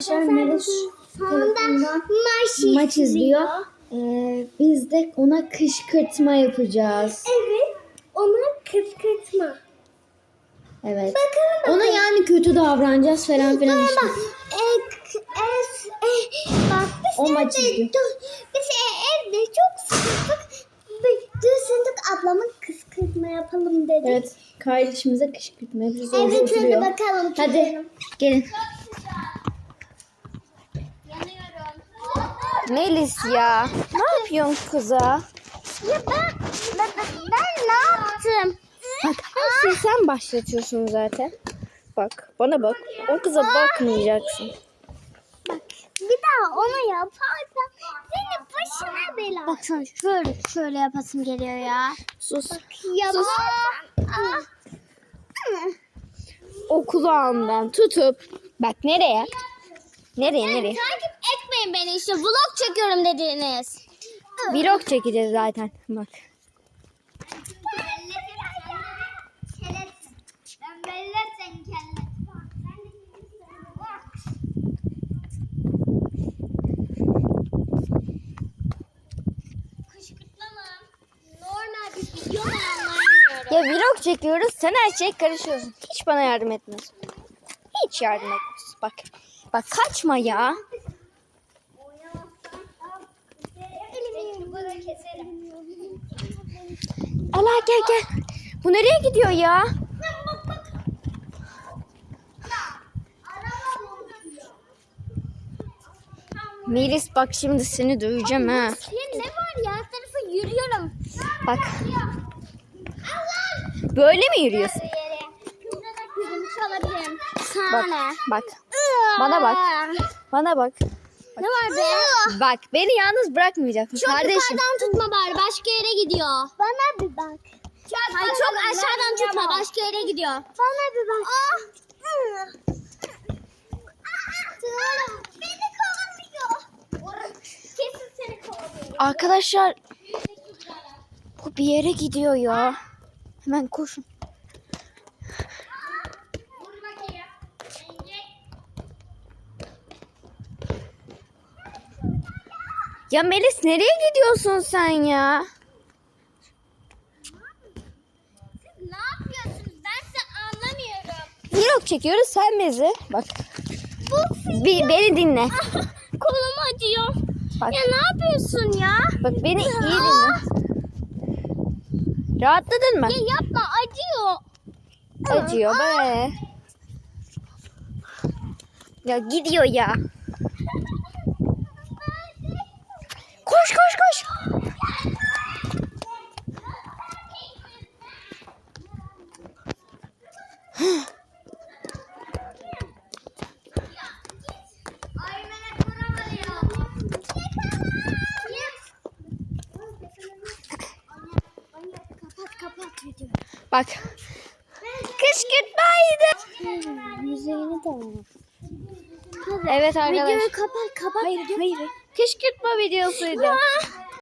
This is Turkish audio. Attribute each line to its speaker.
Speaker 1: Arkadaşlar Melis
Speaker 2: maç,
Speaker 1: maç izliyor. Ee, biz de ona kışkırtma yapacağız.
Speaker 2: Evet. Ona kıskırtma.
Speaker 1: Evet.
Speaker 2: Bakalım
Speaker 1: Ona yani kötü davranacağız falan filan işte.
Speaker 2: Bak, e, bak biz
Speaker 1: O maç izliyor.
Speaker 2: biz e- evde çok sıkıldık. Düşündük ablamın kıskırtma yapalım dedik.
Speaker 1: Evet. Kardeşimize kışkırtma yapacağız.
Speaker 2: Evet, hadi bakalım.
Speaker 1: Hadi gelin. Melis ya. Ne yapıyorsun kıza?
Speaker 2: Ya ben, ben, ben ne yaptım?
Speaker 1: Bak her şeyi sen başlatıyorsun zaten. Bak bana bak. O kıza bakmayacaksın.
Speaker 2: Bak bir daha onu yaparsan senin başına bela. Baksana şöyle şöyle yapasım geliyor ya.
Speaker 1: Sus.
Speaker 2: Yaparsan. Ah.
Speaker 1: O kulağından tutup bak nereye? Nereye nereye?
Speaker 2: Takip etmeyin beni işte vlog çekiyorum dediniz.
Speaker 1: Vlog çekeceğiz zaten. Bak. Ya vlog çekiyoruz. Sen her şeye karışıyorsun. Hiç bana yardım etmiyorsun. Hiç yardım etmiyorsun. Bak. Bak kaçma ya. Ala gel gel. Bu nereye gidiyor ya? Melis bak şimdi seni döveceğim ha.
Speaker 2: Ne var ya? Her tarafa yürüyorum.
Speaker 1: Bak. Böyle mi yürüyorsun? Bak. Bak. Bana bak. Bana bak.
Speaker 2: Ne var be?
Speaker 1: Bak beni yalnız bırakmayacaksın
Speaker 2: Çok
Speaker 1: kardeşim.
Speaker 2: yukarıdan tutma bari başka yere gidiyor. Bana bir bak. Hayır çok aşağıdan tutma başka yere gidiyor. Bana bir bak. Beni kovalıyor. Kesin seni kovalıyor.
Speaker 1: Arkadaşlar bu bir yere gidiyor ya. Hemen koşun. Ya Melis nereye gidiyorsun sen ya?
Speaker 2: Ne yapıyorsunuz? Ben size anlamıyorum.
Speaker 1: Vlog çekiyoruz sen bizi. Bak. Bir, beni dinle.
Speaker 2: Kolum acıyor.
Speaker 1: Bak.
Speaker 2: Ya ne yapıyorsun ya?
Speaker 1: Bak beni iyi dinle. Rahatladın mı?
Speaker 2: Ya yapma acıyor.
Speaker 1: Acıyor be. Ya gidiyor ya. Koş koş koş. Bak. Kışkırtmaydı.
Speaker 2: Yüzeyini de.
Speaker 1: Evet arkadaşlar.
Speaker 2: Videoyu kapat kapat.
Speaker 1: Hayır hayır. Kışkırtma videosuydu.